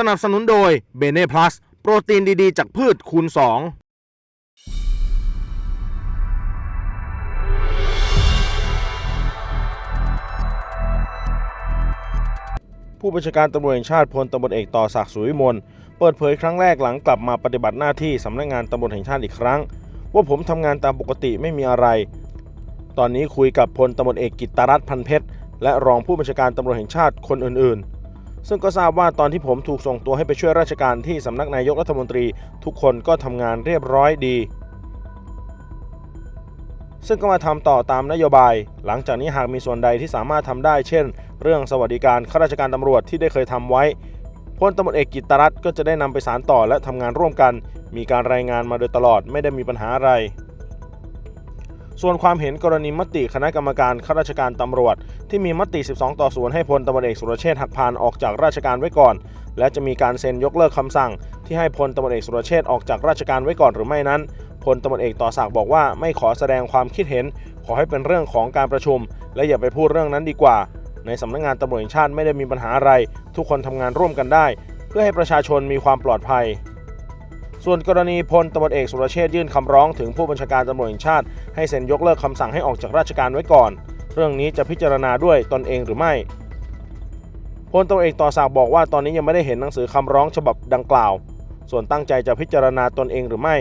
สนับสนุนโดยเบเน่พลัสโปรตีนดีๆ จากพืชคูณ 2ผู้บัญชาการตำรวจแห่งชาติพลตำรวจเอกต่อศักดิ์สุวิมลเปิดเผยครั้งแรกหลังกลับมาปฏิบัติหน้าที่สำนักงานตำรวจแห่งชาติอีกครั้ง ว่าผมทำงานตามปกติไม่มีอะไร ตอนนี้คุยกับพลตำรวจเอกกิตตรัตน์พันเพชรและรองผู้บัญชาการตำรวจแห่งชาติคนอื่นๆ ซึ่งก็ทราบว่าตอนที่ผมถูกส่งตัวให้ไปช่วยราชการที่สำนักนายกรัฐมนตรี ทุกคนก็ทำงานเรียบร้อยดี ซึ่งก็มาทำต่อตามนโยบาย หลังจากนี้หากมีส่วนใดที่สามารถทำได้ เช่น เรื่องสวัสดิการข้าราชการตำรวจที่ได้เคยทำไว้พลตำรวจเอกกิตรัตน์ก็จะได้นำไปสารต่อและทำงานร่วมกัน มีการรายงานมาโดยตลอดไม่ได้มีปัญหาอะไร ส่วนความเห็นกรณีมติคณะกรรมการข้าราชการตำรวจ ที่มีมติ 12 ต่อ 0 ให้พลตำรวจเอกสุรเชษฐ์หักพานออกจากราชการไว้ก่อน และจะมีการเซ็นยกเลิกคำสั่ง ที่ให้พลตำรวจเอกสุรเชษฐ์ออกจากราชการไว้ก่อนหรือไม่นั้นพลตำรวจเอกต่อศักดิ์บอกว่าไม่ขอแสดงความคิดเห็น ขอให้เป็นเรื่องของการประชุม และอย่าไปพูดเรื่องนั้นดีกว่า ในสำนักงานตำรวจแห่งชาติไม่ได้มีปัญหาอะไร ทุกคนทำงานร่วมกันได้ เพื่อให้ประชาชนมีความปลอดภัย ส่วนกรณีพลตำรวจเอกสุรเชษยื่นคำร้องถึงผู้บัญชาการตำรวจแห่งชาติ ให้เซ็นยกเลิกคำสั่งให้ออกจากราชการไว้ก่อน เรื่องนี้จะพิจารณาด้วยตนเองหรือไม่พลตำรวจเอกต่อศักดิ์บอกว่าตอนนี้ยังไม่ได้เห็นหนังสือคำร้องฉบับดังกล่าว ส่วนตั้งใจจะพิจารณาตนเองหรือไม่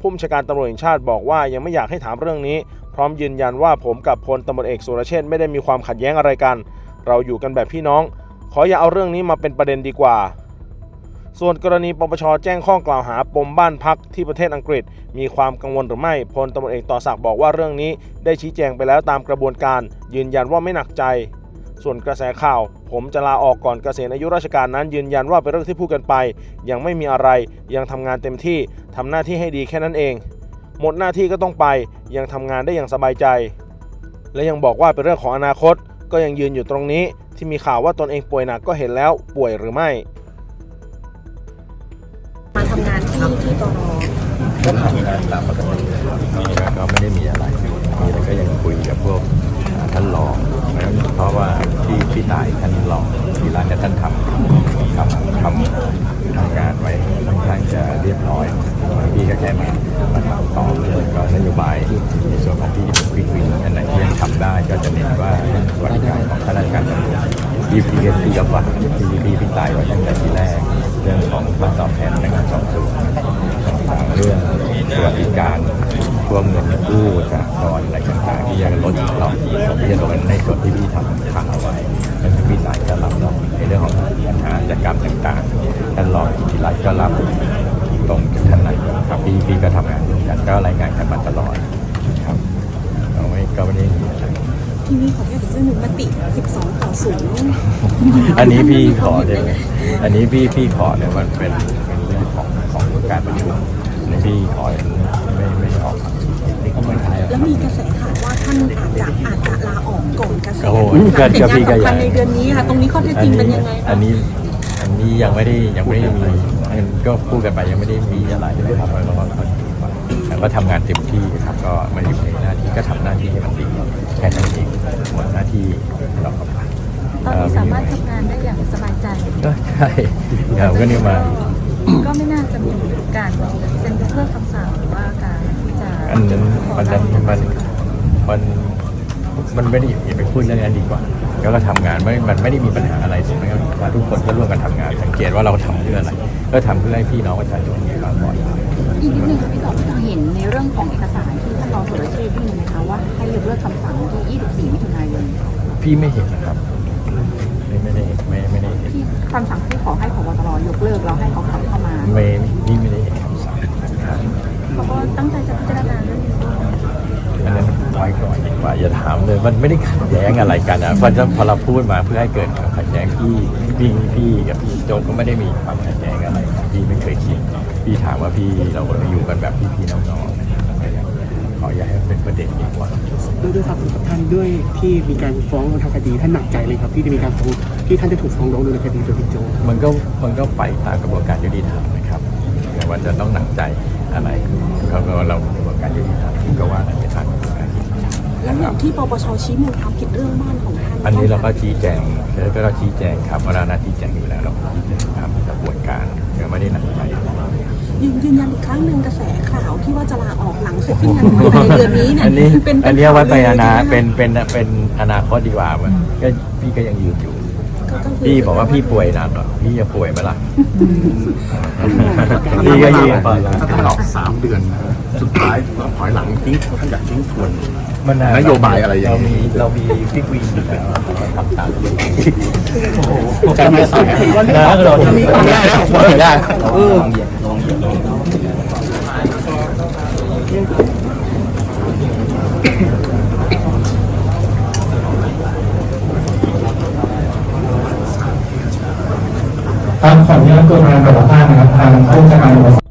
ผู้บัญชาการตำรวจแห่งชาติบอกว่ายังไม่อยากให้ถามเรื่องนี้ พร้อมยืนยันว่าผมกับพลตำรวจเอกสุรเชษไม่ได้มีความขัดแย้งอะไรกัน เราอยู่กันแบบพี่น้อง ขออย่าเอาเรื่องนี้มาเป็นประเด็นดีกว่า ส่วนกรณีปปชแจ้งข้อกล่าวหาปมบ้านพักที่ประเทศอังกฤษ มีความกังวลหรือไม่พลตำรวจเอกต่อศักดิ์บอกว่าเรื่องนี้ได้ชี้แจงไปแล้วตามกระบวนการ ยืนยันว่าไม่หนักใจ ส่วนกระแสข่าว ผมจะลาออกก่อนเกษียณอายุราชการนั้น ยืนยันว่าเป็นเรื่องที่พูดกันไป ยังไม่มีอะไร ยังทำงานเต็มที่ทำหน้าที่ให้ดีแค่นั้นเอง หมดหน้าที่ก็ต้องไป ยังทำงานได้อย่างสบายใจ และยังบอกว่าเป็นเรื่องของอนาคต ก็ยังยืนอยู่ตรงนี้ ที่มีข่าวว่าตนเองป่วยหนักก็เห็นแล้วป่วยหรือไม่ ทำงานที่ที่กรก็ทำงานตามปกติก็ไม่ได้มีอะไรมีอะไรก็ยังคุยกับพวกท่านรองเพราะว่าที่พี่ตายท่านรองที่ร้านเนี่ยท่านทำทำทำทำงานไว้ค่อนข้างจะเรียบร้อยพี่ก็แค่มามาทำต่อเลยก็นโยบายในส่วนของที่เป็นควิกวินอันไหนที่ยังทำได้ก็จะเน้นว่าสวัสดิการของข้าราชการตำรวจที่พี่พี่ก็ฝากที่พี่พี่ตายไว้ตั้งแต่ที่แรกเรื่องของค่าตอบแทนพนักงานสอบสวน รื่องสวัสดิการพวกเงินกู้จากตอนอะไรต่างๆที่จะลดเราผมที่จะลดในส่วนที่พี่ทำทางเอาไว้นั่นคือพี่สายก็รับเนาะในเรื่องของปัญหาจัดกรรต่างๆท่านรองกิติรัตก็รับตรงจากท่านนายกครับพี่พี่ก็ทำงานร่วมกันก็รายงานกันมาตลอดครับเราไม่ก็ไม่ได้มีอะไรทีนี้ขออนุญาตอีกเรื่องหนึ่งมติ 12 ต่อ0อันนี้พี่ขอเลยอันนี้พี่พี่ขอเนี่ยมันเป็นเป็นเรื่องของของการประชุม อันนี้พี่ขอไม่ไม่ออกนี่ก็ไม่ใช่แล้วมีกระแสข่าวว่าท่านอาจจะอาจจะลาออกก่อนเกษียณโอ้โหหลังเสร็จก็งานพี่ก็สำคัญอยากในเดือนนี้ค่ะ ตรงนี้ข้อเท็จจริงเป็นยังไงอันนี้อันนี้ยังไม่ได้ยังไม่ได้มีก็พูดกันไปยังไม่ได้มีอะไรนะครับแล้วก็แล้วก็ทำงานเต็มที่ครับ ก็มาอยู่ในหน้าที่ก็ทำหน้าที่ให้มันดีแค่นั้นเองหมดหน้าที่เราก็ไปตอนนี้สามารถทำงานได้อย่างสบายใจ ก็ใช่ครับก็นี่มา ก็ไม่น่าจะมีการเซ็นยกเลิกคำสั่งหรือว่าการที่จะอันนั้นมันนั้นมันมันมันไม่ได้อย่าไปพูดเรื่องนั้นดีกว่าแล้วก็ทำงานไม่มันไม่ได้มีปัญหาอะไรถูกไหมครับว่าทุกคนก็ร่วมกันทำงาน สังเกตว่าเราทำเพื่ออะไร ก็ทำเพื่อให้พี่น้องประชาชนมีความปลอดภัยอีกนิดนึงค่ะพี่ต่อพี่ต่อเห็นในเรื่องของเอกสารที่ท่านรองสุรเชษฐ์ยื่นนะคะว่าให้ยกเลิกคำสั่งวันที่ 24 มิถุนายนพี่ไม่เห็นนะครับ ไม่ไม่ได้ไม่ไม่ได้เห็น ที่ คำสั่งที่ขอให้พบตรยกเลิกแล้วให้เขาขับเข้ามาไม่พี่ไม่ได้เห็นคำสั่งนะครับเขาก็ตั้งใจจะพิจารณาเรื่องนี้ด้วยอันนั้นไว้ก่อนดีกว่าอย่าถามเลยมันไม่ได้ขัดแย้งอะไรกันอะพอจะพอเราพูดมาเพื่อให้เกิดความขัดแย้งพี่พี่พี่กับพี่โจก็ไม่ได้มีความขัดแย้งอะไรพี่ไม่เคยคิดพี่ถามว่าพี่เราอยู่กันแบบพี่พี่น้องๆ ด้วยด้วยครับกับท่านด้วยที่มีการฟ้องทางคดีท่านหนักใจเลยครับ ที่จะมีการฟ้องที่ท่านจะถูกฟ้องร้องโดยคดีโดยบิ๊กโจ๊กมันก็มันก็ไปตามกระบวนการยุติธรรมนะครับแต่ว่าจะต้องหนักใจอะไรเขาก็เรากระบวนการยุติธรรมก็ว่ากันไปตามกระบวนการยุติธรรมแล้วอย่างที่ปปชชี้มูลความผิดเรื่องบ้านของท่านอันนี้เราก็ชี้แจงแล้วก็ชี้แจงครับเวลาหน้าชี้ ในเดือนนี้เนี่ยอันนี้เป็นอันนี้เอาไว้ไปอนาข่วลืเป็นเป็นเป็นอนาคตดีกว่ามันก็พี่ก็ยังยืนอยู่ก็ก็คืพี่บอกว่าพี่ป่วยหนักเหรอพี่จะป่วยไหมล่ะพี่ก็ยืนถ้าท่านออกสามเดือนสุดท้ายเราถอยหลังทิ้งท่านอยากทิ้งทวนมันนโยบายอะไรอย่างนี้เรามีเรามีพี่วีนอยู่แล้วทำตามที่จะไม่ใช่ได้ก็โดนได้เออ ครับขออนุญาตตัวแทนแต่ละท่านนะครับทางผู้จัดการ